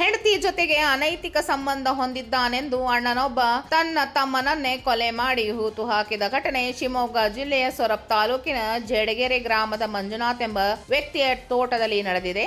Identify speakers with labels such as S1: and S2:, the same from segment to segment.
S1: ಹೆಂಡತಿ ಜೊತೆಗೆ ಅನೈತಿಕ ಸಂಬಂಧ ಹೊಂದಿದ್ದಾನೆಂದು ಅಣ್ಣನೊಬ್ಬ ತನ್ನ ತಮ್ಮನನ್ನೇ ಕೊಲೆ ಮಾಡಿ ಹೂತು ಹಾಕಿದ ಘಟನೆ ಶಿವಮೊಗ್ಗ ಜಿಲ್ಲೆಯ ಸೊರಬ್ ತಾಲೂಕಿನ ಜಡಗೆರೆ ಗ್ರಾಮದ ಮಂಜುನಾಥ್ ಎಂಬ ವ್ಯಕ್ತಿಯ ತೋಟದಲ್ಲಿ ನಡೆದಿದೆ.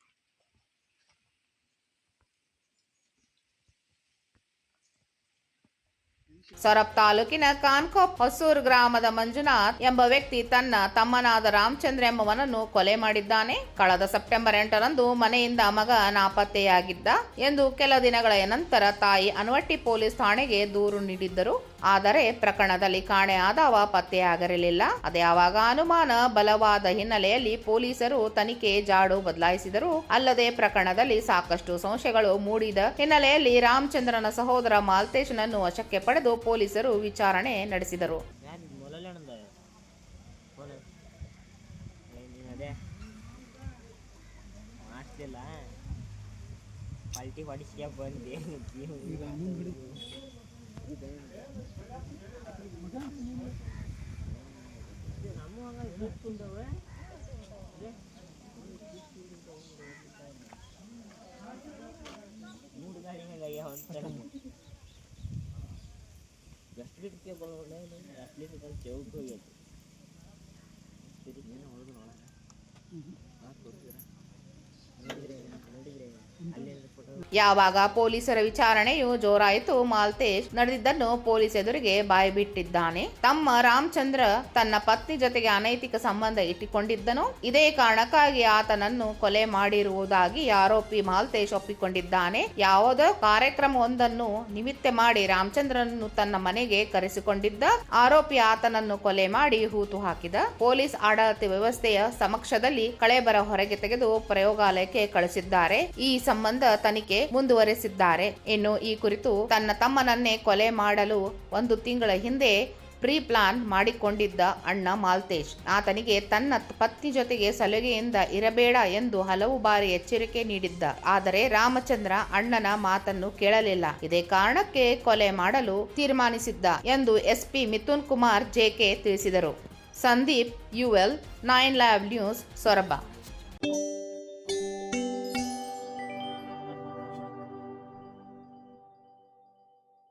S1: ಸೊರಬ್ ತಾಲೂಕಿನ ಕಾನ್ಕೋಪ್ ಹೊಸೂರು ಗ್ರಾಮದ ಮಂಜುನಾಥ್ ಎಂಬ ವ್ಯಕ್ತಿ ತನ್ನ ತಮ್ಮನಾದ ರಾಮಚಂದ್ರ ಎಂಬವನನ್ನು ಕೊಲೆ ಮಾಡಿದ್ದಾನೆ. ಕಳೆದ ಸೆಪ್ಟೆಂಬರ್ ಎಂಟರಂದು ಮನೆಯಿಂದ ಮಗ ನಾಪತ್ತೆಯಾಗಿದ್ದ ಎಂದು ಕೆಲ ದಿನಗಳ ನಂತರ ತಾಯಿ ಅನವಟ್ಟಿ ಪೊಲೀಸ್ ಠಾಣೆಗೆ ದೂರು ನೀಡಿದ್ದರು. ಆದರೆ ಪ್ರಕರಣದಲ್ಲಿ ಕಾಣೆಯಾದವ ಪತ್ತೆಯಾಗಿರಲಿಲ್ಲ. ಅದ್ಯಾವಾಗ ಅನುಮಾನ ಬಲವಾದ ಹಿನ್ನೆಲೆಯಲ್ಲಿ ಪೊಲೀಸರು ತನಿಖೆ ಜಾಡು ಬದಲಾಯಿಸಿದರು. ಅಲ್ಲದೆ ಪ್ರಕರಣದಲ್ಲಿ ಸಾಕಷ್ಟು ಸಂಶಯಗಳು ಮೂಡಿದ ಹಿನ್ನೆಲೆಯಲ್ಲಿ ರಾಮಚಂದ್ರನ ಸಹೋದರ ಮಾಲ್ತೇಶನನ್ನು ವಶಕ್ಕೆ ಪಡೆದು ಪೊಲೀಸರು ವಿಚಾರಣೆ ನಡೆಸಿದರು
S2: ಯಾರು ಮೊದಲನೇದ ಫೋನ್ ನೀನು ಅದೇ ಮಾಡಿಸ್ಲಿಲ್ಲ ಪಲ್ಟಿ ಹೊಡಿಸ್ಕೆ ಬಂದೆ ನಮ್ಮ ಹಂಗ ಇಟ್ಕೊಂಡವೆ ಮೂರು ಗಾಡಿ ಮೇಲೆ ಹೊಂತಾರೆ આટલી રૂપિયા બોલો નહીં નહીં આટલી રૂપિયા કેવું કહ્યું હતું
S1: ಯಾವಾಗ ಪೊಲೀಸರ ವಿಚಾರಣೆಯು ಜೋರಾಯಿತು, ಮಾಲ್ತೇಶ್ ನಡೆದಿದ್ದನ್ನು ಪೊಲೀಸ್ ಎದುರಿಗೆ ಬಾಯ್ಬಿಟ್ಟಿದ್ದಾನೆ. ತಮ್ಮ ರಾಮಚಂದ್ರ ತನ್ನ ಪತ್ನಿ ಜೊತೆಗೆ ಅನೈತಿಕ ಸಂಬಂಧ ಇಟ್ಟುಕೊಂಡಿದ್ದನು. ಇದೇ ಕಾರಣಕ್ಕಾಗಿ ಆತನನ್ನು ಕೊಲೆ ಮಾಡಿರುವುದಾಗಿ ಆರೋಪಿ ಮಾಲ್ತೇಶ್ ಒಪ್ಪಿಕೊಂಡಿದ್ದಾನೆ. ಯಾವುದೋ ಕಾರ್ಯಕ್ರಮವೊಂದನ್ನು ನಿಮಿತ್ತ ಮಾಡಿ ರಾಮಚಂದ್ರನನ್ನು ತನ್ನ ಮನೆಗೆ ಕರೆಸಿಕೊಂಡಿದ್ದ ಆರೋಪಿ ಆತನನ್ನು ಕೊಲೆ ಮಾಡಿ ಹೂತು ಹಾಕಿದ. ಪೊಲೀಸ್ ಆಡಳಿತ ವ್ಯವಸ್ಥೆಯ ಸಮಕ್ಷದಲ್ಲಿ ಕಳೆಬರ ಹೊರಗೆ ತೆಗೆದು ಪ್ರಯೋಗಾಲಯಕ್ಕೆ ಕಳಿಸಿದ್ದಾರೆ. ಈ ಸಂಬಂಧ ತನಿಖೆ ಮುಂದುವರೆಸಿದ್ದಾರೆ. ಇನ್ನು ಈ ಕುರಿತು ತನ್ನ ತಮ್ಮನನ್ನೇ ಕೊಲೆ ಮಾಡಲು ಒಂದು ತಿಂಗಳ ಹಿಂದೆ ಪ್ರೀ ಪ್ಲಾನ್ ಮಾಡಿಕೊಂಡಿದ್ದ ಅಣ್ಣ ಮಾಲ್ತೇಶ್. ಆತನಿಗೆ ತನ್ನ ಪತ್ನಿ ಜೊತೆಗೆ ಸಲುಗೆಯಿಂದ ಇರಬೇಡ ಎಂದು ಹಲವು ಬಾರಿ ಎಚ್ಚರಿಕೆ ನೀಡಿದ್ದ. ಆದರೆ ರಾಮಚಂದ್ರ ಅಣ್ಣನ ಮಾತನ್ನು ಕೇಳಲಿಲ್ಲ. ಇದೇ ಕಾರಣಕ್ಕೆ ಕೊಲೆ ಮಾಡಲು ತೀರ್ಮಾನಿಸಿದ್ದ ಎಂದು ಎಸ್ಪಿ ಮಿಥುನ್ ಕುಮಾರ್ ಜೆಕೆ ತಿಳಿಸಿದರು. Sandeep, UL, nine live news Soraba.